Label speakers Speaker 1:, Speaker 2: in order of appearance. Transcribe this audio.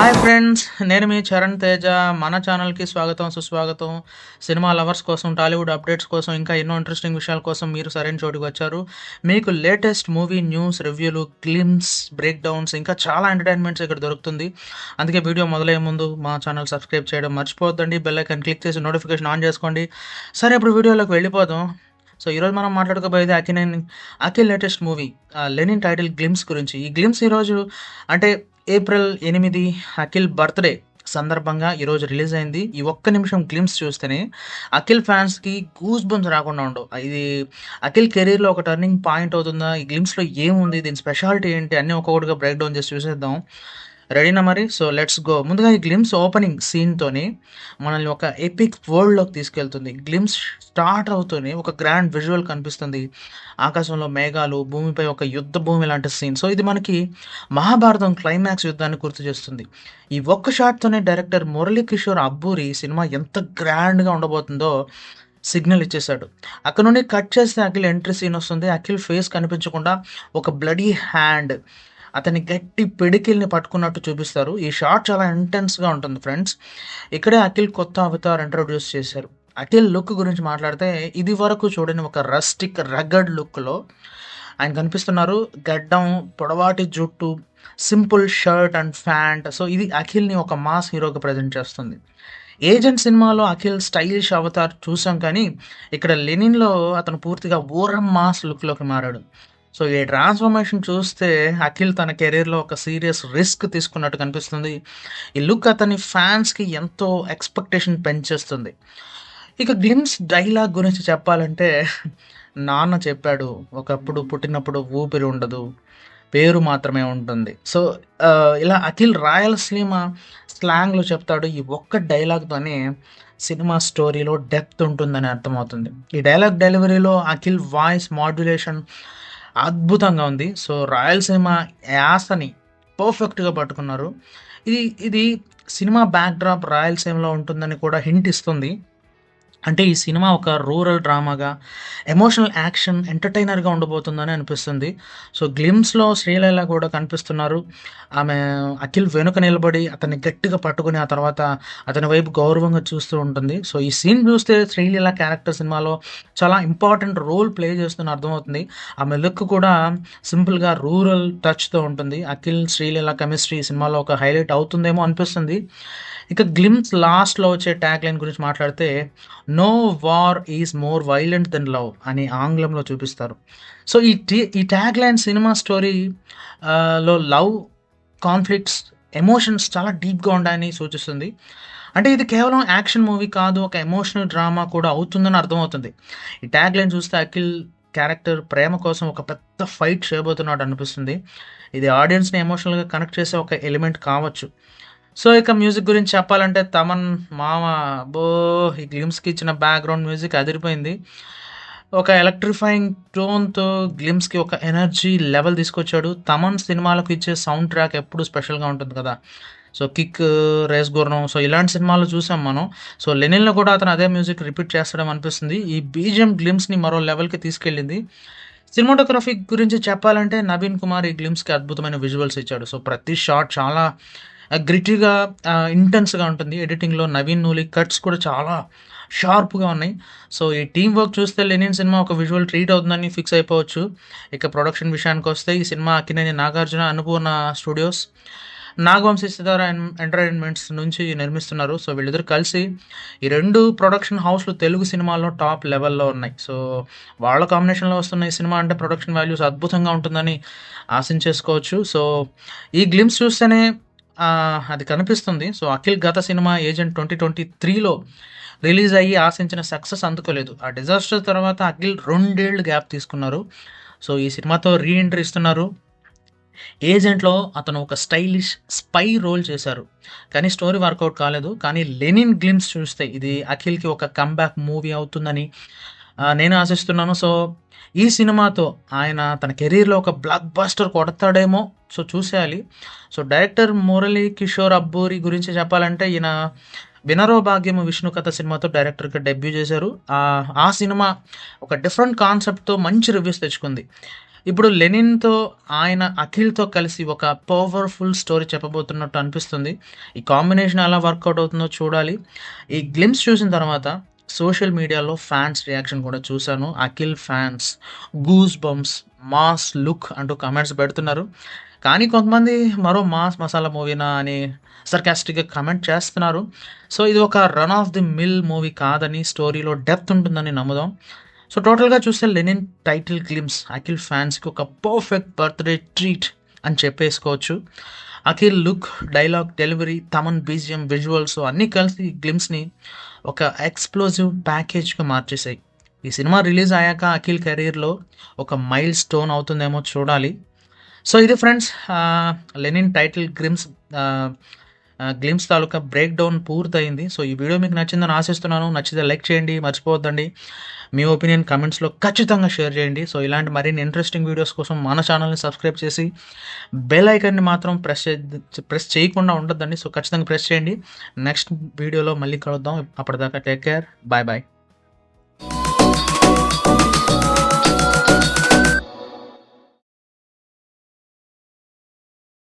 Speaker 1: Hi friends నేను మీ చరణ్ తేజ. మన ఛానల్కి స్వాగతం సుస్వాగతం. సినిమా లవర్స్ కోసం టాలీవుడ్ అప్డేట్స్ కోసం ఇంకా ఎన్నో ఇంట్రెస్టింగ్ విషయాల కోసం మీరు సరైన చోటుకు వచ్చారు. మీకు లేటెస్ట్ మూవీ న్యూస్ రివ్యూలు క్లిమ్స్ బ్రేక్ డౌన్స్ ఇంకా చాలా ఎంటర్టైన్మెంట్స్ ఇక్కడ దొరుకుతుంది. అందుకే వీడియో మొదలయ్యే ముందు మా ఛానల్ సబ్స్క్రైబ్ చేయడం మర్చిపోద్దండి బెల్ ఐకాన్ క్లిక్ చేసి నోటిఫికేషన్ ఆన్ చేసుకోండి. సరే ఇప్పుడు వీడియోలోకి వెళ్ళిపోదాం. సో ఈరోజు మనం మాట్లాడుకోబోయేది Akhil Akhil latest movie Lenin title glimpse గురించి. ఈ గ్లిమ్స్ ఈరోజు అంటే ఏప్రిల్ ఎనిమిది అఖిల్ బర్త్డే సందర్భంగా ఈరోజు రిలీజ్ అయింది. ఈ ఒక్క నిమిషం గ్లిమ్స్ చూస్తేనే అఖిల్ ఫ్యాన్స్కి గూస్ బంప్స్ రాకుండా ఉండవు. ఇది అఖిల్ కెరీర్లో ఒక టర్నింగ్ పాయింట్ అవుతుందా? ఈ గ్లిమ్స్లో ఏముంది? దీని స్పెషాలిటీ ఏంటి? అన్నీ ఒక్కొక్కటిగా బ్రేక్ డౌన్ చేసి చూసేద్దాం. రెడీనా మరి? సో లెట్స్ గో ముందుగా ఈ గ్లిమ్స్ ఓపెనింగ్ సీన్తోని మనల్ని ఒక ఎపిక్ వరల్డ్లోకి తీసుకెళ్తుంది. గ్లిమ్స్ స్టార్ట్ అవుతూనే ఒక గ్రాండ్ విజువల్ కనిపిస్తుంది. ఆకాశంలో మేఘాలు భూమిపై ఒక యుద్ధ భూమి లాంటి సీన్ సో ఇది మనకి మహాభారతం క్లైమాక్స్ యుద్ధాన్ని గుర్తు చేస్తుంది. ఈ ఒక్క షాట్తోనే డైరెక్టర్ మురళీ కిషోర్ అబ్బూరి సినిమా ఎంత గ్రాండ్గా ఉండబోతుందో సిగ్నల్ ఇచ్చేశాడు. అక్కడ నుండి కట్ చేస్తే అఖిల్ ఎంట్రీ సీన్ వస్తుంది. అఖిల్ ఫేస్ కనిపించకుండా ఒక బ్లడీ హ్యాండ్ అతని గట్టి పిడికిల్ని పట్టుకున్నట్టు చూపిస్తారు. ఈ షాట్ చాలా ఇంటెన్స్గా ఉంటుంది ఫ్రెండ్స్ ఇక్కడే అఖిల్ కొత్త అవతార్ ఇంట్రొడ్యూస్ చేశారు. అఖిల్ లుక్ గురించి మాట్లాడితే ఇది వరకు చూడని ఒక రస్టిక్ రగడ్ లుక్లో ఆయన కనిపిస్తున్నారు. గడ్డం పొడవాటి జుట్టు simple shirt and pant so ఇది అఖిల్ని ఒక మాస్ హీరోగా ప్రజెంట్ చేస్తుంది. ఏజెంట్ సినిమాలో అఖిల్ స్టైలిష్ అవతార్ చూసాం కానీ ఇక్కడ లెనిన్లో అతను పూర్తిగా ఓరం మాస్ లుక్లోకి మారాడు. సో ఈ ట్రాన్స్ఫర్మేషన్ చూస్తే అఖిల్ తన కెరీర్లో ఒక సీరియస్ రిస్క్ తీసుకున్నట్టు కనిపిస్తుంది. ఈ లుక్ అతని ఫ్యాన్స్కి ఎంతో ఎక్స్పెక్టేషన్ పెంచేస్తుంది. ఇక గ్లిమ్స్ డైలాగ్ గురించి చెప్పాలంటే నాన్న చెప్పాడు ఒకప్పుడు పుట్టినప్పుడు ఊపిరి ఉండదు పేరు మాత్రమే ఉంటుంది. సో ఇలా అఖిల్ రాయలసీమ స్లాంగ్లో చెప్తాడు ఈ ఒక్క డైలాగ్తోనే సినిమా స్టోరీలో డెప్త్ ఉంటుందని అర్థమవుతుంది. ఈ డైలాగ్ డెలివరీలో అఖిల్ వాయిస్ మాడ్యులేషన్ అద్భుతంగా ఉంది. సో రాయలసీమ యాసని పర్ఫెక్ట్గా పట్టుకున్నారు. ఇది ఇది సినిమా బ్యాక్డ్రాప్ రాయలసీమలో ఉంటుందని కూడా హింట్ ఇస్తుంది. అంటే ఈ సినిమా ఒక రూరల్ డ్రామాగా ఎమోషనల్ యాక్షన్ ఎంటర్టైనర్గా ఉండబోతుందని అనిపిస్తుంది. సో గ్లిమ్స్లో శ్రీలైల కూడా కనిపిస్తున్నారు. ఆమె అఖిల్ వెనుక నిలబడి అతన్ని గట్టిగా పట్టుకుని ఆ తర్వాత అతని వైపు గౌరవంగా చూస్తూ ఉంటుంది. సో ఈ సీన్ చూస్తే శ్రీలీల క్యారెక్టర్ సినిమాలో చాలా ఇంపార్టెంట్ రోల్ ప్లే చేస్తున్న అర్థమవుతుంది. ఆమె లుక్ కూడా సింపుల్గా రూరల్ టచ్తో ఉంటుంది. అఖిల్ శ్రీలీల కెమిస్ట్రీ సినిమాలో ఒక హైలైట్ అవుతుందేమో అనిపిస్తుంది. ఇక గ్లిమ్స్ లాస్ట్లో వచ్చే ట్యాగ్ లైన్ గురించి మాట్లాడితే no war is more violent than love అని ఆంగ్లంలో చూపిస్తారు. సో ఈ టీ ఈ ట్యాగ్ లైన్ సినిమా స్టోరీ లో లవ్ కాన్ఫ్లిక్ట్స్ ఎమోషన్స్ చాలా డీప్గా ఉంటాయని సూచిస్తుంది. అంటే ఇది కేవలం యాక్షన్ మూవీ కాదు ఒక ఎమోషనల్ డ్రామా కూడా అవుతుందని అర్థమవుతుంది. ఈ ట్యాగ్ లైన్ చూస్తే అఖిల్ క్యారెక్టర్ ప్రేమ కోసం ఒక పెద్ద ఫైట్ చేయబోతున్నాడు అనిపిస్తుంది. ఇది ఆడియన్స్ని ఎమోషనల్గా కనెక్ట్ చేసే ఒక ఎలిమెంట్ కావచ్చు. సో ఇక మ్యూజిక్ గురించి చెప్పాలంటే తమన్ మామ బో ఈ గ్లిమ్స్కి ఇచ్చిన బ్యాక్గ్రౌండ్ మ్యూజిక్ అదిరిపోయింది. ఒక ఎలక్ట్రిఫైయింగ్ టోన్తో గ్లిమ్స్కి ఒక ఎనర్జీ లెవెల్ తీసుకొచ్చాడు. తమన్ సినిమాలకు ఇచ్చే సౌండ్ ట్రాక్ ఎప్పుడు స్పెషల్గా ఉంటుంది కదా. So kick race Gurram so ఇలాంటి సినిమాలు చూసాం మనం. సో లెనిన్లో కూడా అతను అదే మ్యూజిక్ రిపీట్ చేస్తాడం అనిపిస్తుంది. ఈ బీజిఎం గ్లిమ్స్ని మరో లెవెల్కి తీసుకెళ్ళింది. సినిమాటోగ్రఫీ గురించి చెప్పాలంటే నవీన్ కుమార్ ఈ గ్లిమ్స్కి అద్భుతమైన విజువల్స్ ఇచ్చాడు. సో ప్రతి షాట్ చాలా గ్రిటీగా ఇంటెన్స్గా ఉంటుంది. ఎడిటింగ్లో నవీన్ నూలి కట్స్ కూడా చాలా షార్ప్గా ఉన్నాయి. సో ఈ టీం వర్క్ చూస్తే లెనిన్ సినిమా ఒక విజువల్ ట్రీట్ అవుతుందని ఫిక్స్ అయిపోవచ్చు. ఇక ప్రొడక్షన్ విషయానికి వస్తే ఈ cinema Akkineni Nagarjuna Annapurna studios Nagavamsi Sitara entertainments నుంచి నిర్మిస్తున్నారు. సో వీళ్ళిద్దరు కలిసి ఈ రెండు ప్రొడక్షన్ హౌస్లు తెలుగు సినిమాల్లో టాప్ లెవెల్లో ఉన్నాయి. సో వాళ్ళ కాంబినేషన్లో వస్తున్న ఈ సినిమా అంటే ప్రొడక్షన్ వాల్యూస్ అద్భుతంగా ఉంటుందని ఆశించేసుకోవచ్చు. సో ఈ గ్లిమ్స్ చూస్తేనే అది కనిపిస్తుంది. సో అఖిల్ గత సినిమా ఏజెంట్ ట్వంటీ ట్వంటీ త్రీలో రిలీజ్ అయ్యి ఆశించిన సక్సెస్ అందుకోలేదు. ఆ డిజాస్టర్ తర్వాత అఖిల్ రెండేళ్ళు గ్యాప్ తీసుకున్నారు. సో ఈ సినిమాతో రీఎంట్రీ ఇస్తున్నారు. ఏజెంట్లో అతను ఒక స్టైలిష్ స్పై రోల్ చేశారు. కానీ స్టోరీ వర్కౌట్ కాలేదు. కానీ లెనిన్ గ్లిమ్స్ చూస్తే ఇది అఖిల్కి ఒక కంబ్యాక్ మూవీ అవుతుందని నేను ఆశిస్తున్నాను. సో ఈ సినిమాతో ఆయన తన కెరీర్లో ఒక బ్లాక్ బస్టర్ కొడతాడేమో సో చూసేయాలి సో డైరెక్టర్ మురళీ కిషోర్ అబ్బూరి గురించి చెప్పాలంటే ఈయన వినరో భాగ్యము విష్ణు కథ సినిమాతో డైరెక్టర్గా డెబ్యూ చేశారు ఆ- సినిమా ఒక డిఫరెంట్ కాన్సెప్ట్తో మంచి రివ్యూస్ తెచ్చుకుంది ఇప్పుడు లెనిన్‌తో ఆయన అఖిల్‌తో కలిసి ఒక పవర్‌ఫుల్ స్టోరీ చెప్పబోతున్నట్టు అనిపిస్తుంది. ఈ కాంబినేషన్ ఎలా వర్కౌట్ అవుతుందో చూడాలి. ఈ గ్లిమ్స్ చూసిన తర్వాత సోషల్ మీడియాలో ఫ్యాన్స్ రియాక్షన్ కూడా చూశాను Akhil fans goose bumps, mass look అంటూ కామెంట్స్ పెడుతున్నారు. కానీ కొంతమంది మరో మాస్ మసాలా మూవీనా అని సర్కాస్టిక్‌గా కమెంట్ చేస్తున్నారు. సో ఇది ఒక run of the mill movie కాదని స్టోరీలో డెప్త్ ఉంటుందని నమ్ముదాం. సో టోటల్‌గా చూస్తే 'లెనిన్' టైటిల్ క్లిమ్స్ అఖిల్ ఫ్యాన్స్‌కి ఒక పర్ఫెక్ట్ బర్త్‌డే ట్రీట్ అని చెప్పేసుకోవచ్చు. Akhil look, dialogue delivery, Thaman BGM, visuals అన్నీ కలిసి గ్లిమ్స్ని ఒక ఎక్స్‌ప్లోజివ్ ప్యాకేజ్‌గా మార్చేశాయి. ఈ సినిమా రిలీజ్ అయ్యాక అఖిల్ కెరీర్‌లో ఒక మైల్ స్టోన్ అవుతుందేమో చూడాలి. సో ఇది friends 'Lenin' title glimpse glimpse తాలూకా బ్రేక్ డౌన్ పూర్తయింది. సో ఈ వీడియో మీకు నచ్చిందని ఆశిస్తున్నాను. నచ్చితే లైక్ చేయండి. మర్చిపోవద్దండి. మీ ఒపీనియన్ కమెంట్స్లో ఖచ్చితంగా షేర్ చేయండి. సో ఇలాంటి మరిన్ని ఇంట్రెస్టింగ్ వీడియోస్ కోసం మన ఛానల్‌ని సబ్స్క్రైబ్ చేసి బెల్ ఐకన్ని మాత్రం ప్రెస్ చే ప్రెస్ చేయకుండా ఉండొద్దండి. సో ఖచ్చితంగా ప్రెస్ చేయండి. నెక్స్ట్ వీడియోలో మళ్ళీ కలుద్దాం. అప్పటిదాకా టేక్ కేర్. Bye bye.